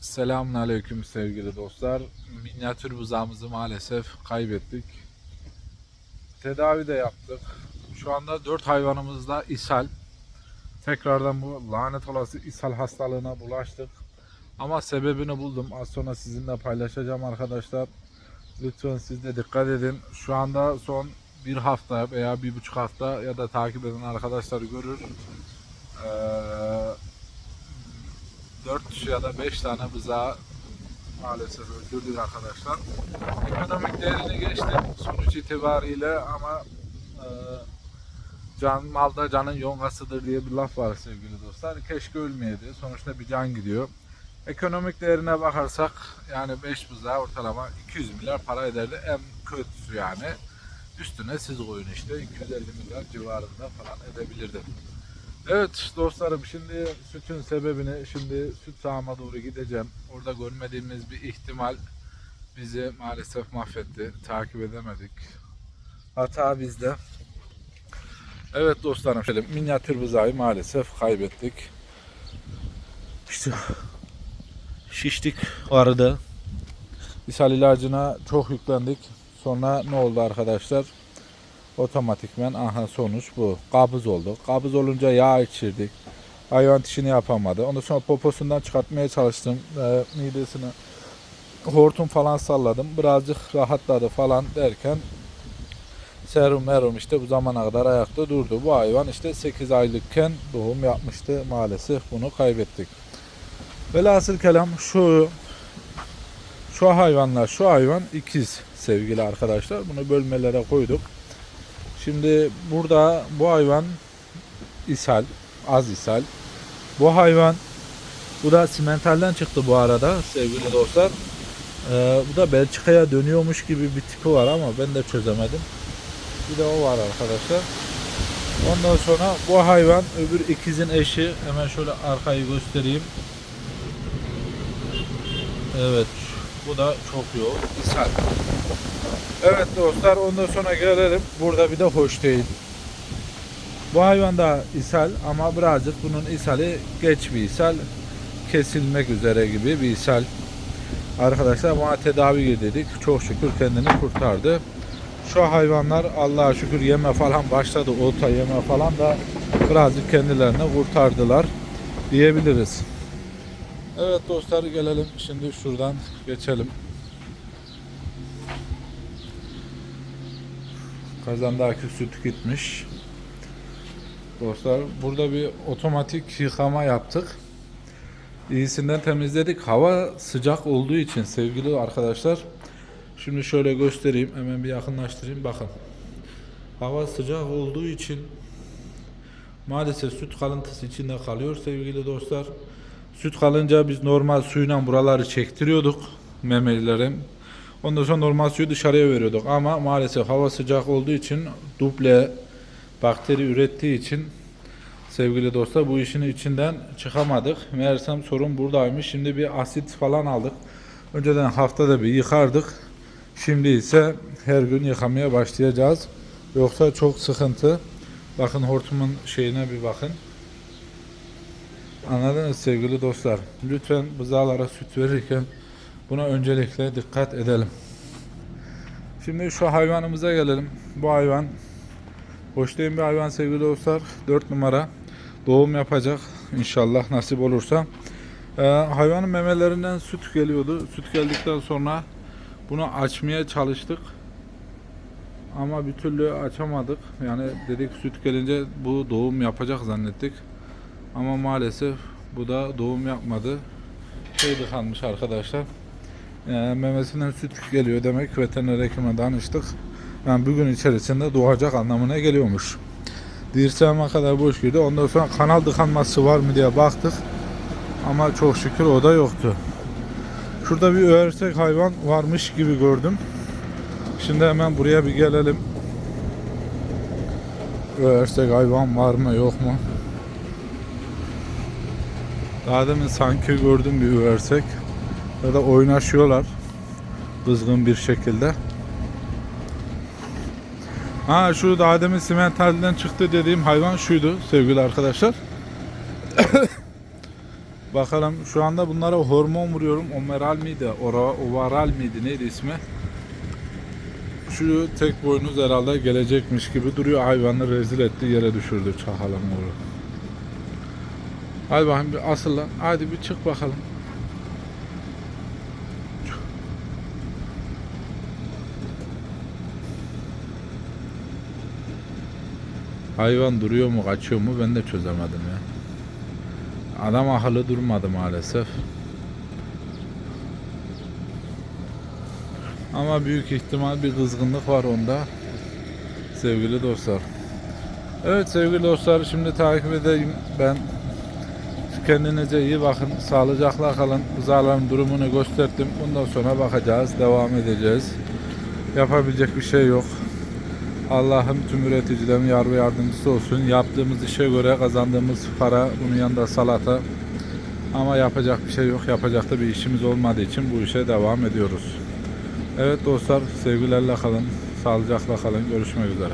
Selamünaleyküm sevgili dostlar. Minyatür buzağımızı maalesef kaybettik. Tedavi de yaptık. Şu anda 4 hayvanımızda ishal. Tekrardan bu lanet olası ishal hastalığına bulaştık. Ama sebebini buldum. Az sonra sizinle paylaşacağım arkadaşlar. Lütfen siz de dikkat edin. Şu anda son bir hafta veya bir buçuk hafta ya da takip eden arkadaşlar görür. Ee, 4 ya da 5 tane bızağı maalesef öldürdük arkadaşlar. Ekonomik değerini geçti sonuç itibariyle ama e, can malda canın yongasıdır diye bir laf var sevgili dostlar. Keşke ölmeyeydi. Sonuçta bir can gidiyor. Ekonomik değerine bakarsak yani 5 buzağı ortalama 200 milyar para ederdi. En kötüsü yani. Üstüne siz koyun işte 250 milyar civarında falan edebilirdi. Evet dostlarım şimdi sütün sebebini şimdi süt sağıma doğru gideceğim. Orada görmediğimiz bir ihtimal bizi maalesef mahvetti. Takip edemedik. Hata bizde. Evet dostlarım şöyle minyatür buzağı maalesef kaybettik. İşte şiştik arada. İshal ilacına çok yüklendik. Sonra ne oldu arkadaşlar? Otomatikmen aha sonuç bu. Kabız oldu. Kabız olunca yağ içirdik. Hayvan dişini yapamadı. Ondan sonra poposundan çıkartmaya çalıştım. E, midesini hortum falan salladım. Birazcık rahatladı falan derken serum merum işte bu zamana kadar ayakta durdu. Bu hayvan işte 8 aylıkken doğum yapmıştı. Maalesef bunu kaybettik. Velhasıl kelam şu şu hayvanlar şu hayvan ikiz sevgili arkadaşlar. Bunu bölmelere koyduk. Şimdi burada bu hayvan ishal, az ishal. Bu hayvan bu da simentalden çıktı bu arada sevgili dostlar. Ee, bu da Belçika'ya dönüyormuş gibi bir tipi var ama ben de çözemedim. Bir de o var arkadaşlar. Ondan sonra bu hayvan öbür ikizin eşi. Hemen şöyle arkayı göstereyim. Evet. Bu da çok yoğun. ishal. Evet dostlar ondan sonra gelelim. Burada bir de hoş değil. Bu hayvan da ishal ama birazcık bunun ishali geç bir ishal. Kesilmek üzere gibi bir ishal. Arkadaşlar buna tedavi girdik. Çok şükür kendini kurtardı. Şu hayvanlar Allah'a şükür yeme falan başladı. Olta yeme falan da birazcık kendilerini kurtardılar diyebiliriz. Evet dostlar gelelim şimdi şuradan geçelim. Kazandaki süt gitmiş. Dostlar burada bir otomatik yıkama yaptık. İyisinden temizledik. Hava sıcak olduğu için sevgili arkadaşlar. Şimdi şöyle göstereyim. Hemen bir yakınlaştırayım. Bakın. Hava sıcak olduğu için maalesef süt kalıntısı içinde kalıyor sevgili dostlar. Süt kalınca biz normal suyla buraları çektiriyorduk memelilerin. Ondan sonra normal suyu dışarıya veriyorduk ama maalesef hava sıcak olduğu için duble bakteri ürettiği için sevgili dostlar bu işin içinden çıkamadık. Meğersem sorun buradaymış. Şimdi bir asit falan aldık. Önceden haftada bir yıkardık. Şimdi ise her gün yıkamaya başlayacağız. Yoksa çok sıkıntı. Bakın hortumun şeyine bir bakın. Anladınız sevgili dostlar. Lütfen buzağlara süt verirken Buna öncelikle dikkat edelim. Şimdi şu hayvanımıza gelelim. Bu hayvan hoş bir hayvan sevgili dostlar. 4 numara doğum yapacak inşallah nasip olursa. Ee, hayvanın memelerinden süt geliyordu. Süt geldikten sonra bunu açmaya çalıştık. Ama bir türlü açamadık. Yani dedik süt gelince bu doğum yapacak zannettik. Ama maalesef bu da doğum yapmadı. Şeydi kalmış arkadaşlar. Yani memesinden süt geliyor demek veteriner hekime danıştık. Yani bugün içerisinde doğacak anlamına geliyormuş. Dirseğime kadar boş girdi. Ondan sonra kanal tıkanması var mı diye baktık. Ama çok şükür o da yoktu. Şurada bir örsek hayvan varmış gibi gördüm. Şimdi hemen buraya bir gelelim. Örsek hayvan var mı yok mu? Daha demin sanki gördüm bir örsek ya da oynaşıyorlar kızgın bir şekilde. Ha şu daha demin simentalden çıktı dediğim hayvan şuydu sevgili arkadaşlar. Bakalım şu anda bunlara hormon vuruyorum. Omeral miydi? Ora, ovaral miydi? Neydi ismi? Şu tek boynuz herhalde gelecekmiş gibi duruyor. Hayvanı rezil etti yere düşürdü çakalın oğlu. Hadi bakayım bir asıl lan. Hadi bir çık bakalım. Hayvan duruyor mu kaçıyor mu ben de çözemedim ya. Adam akıllı durmadı maalesef. Ama büyük ihtimal bir kızgınlık var onda. Sevgili dostlar. Evet sevgili dostlar şimdi takip edeyim ben. Kendinize iyi bakın. Sağlıcakla kalın. Rızaların durumunu gösterdim. Bundan sonra bakacağız. Devam edeceğiz. Yapabilecek bir şey yok. Allah'ım tüm üreticilerin yar ve yardımcısı olsun. Yaptığımız işe göre kazandığımız para bunun yanında salata. Ama yapacak bir şey yok. Yapacak da bir işimiz olmadığı için bu işe devam ediyoruz. Evet dostlar sevgilerle kalın. Sağlıcakla kalın. Görüşmek üzere.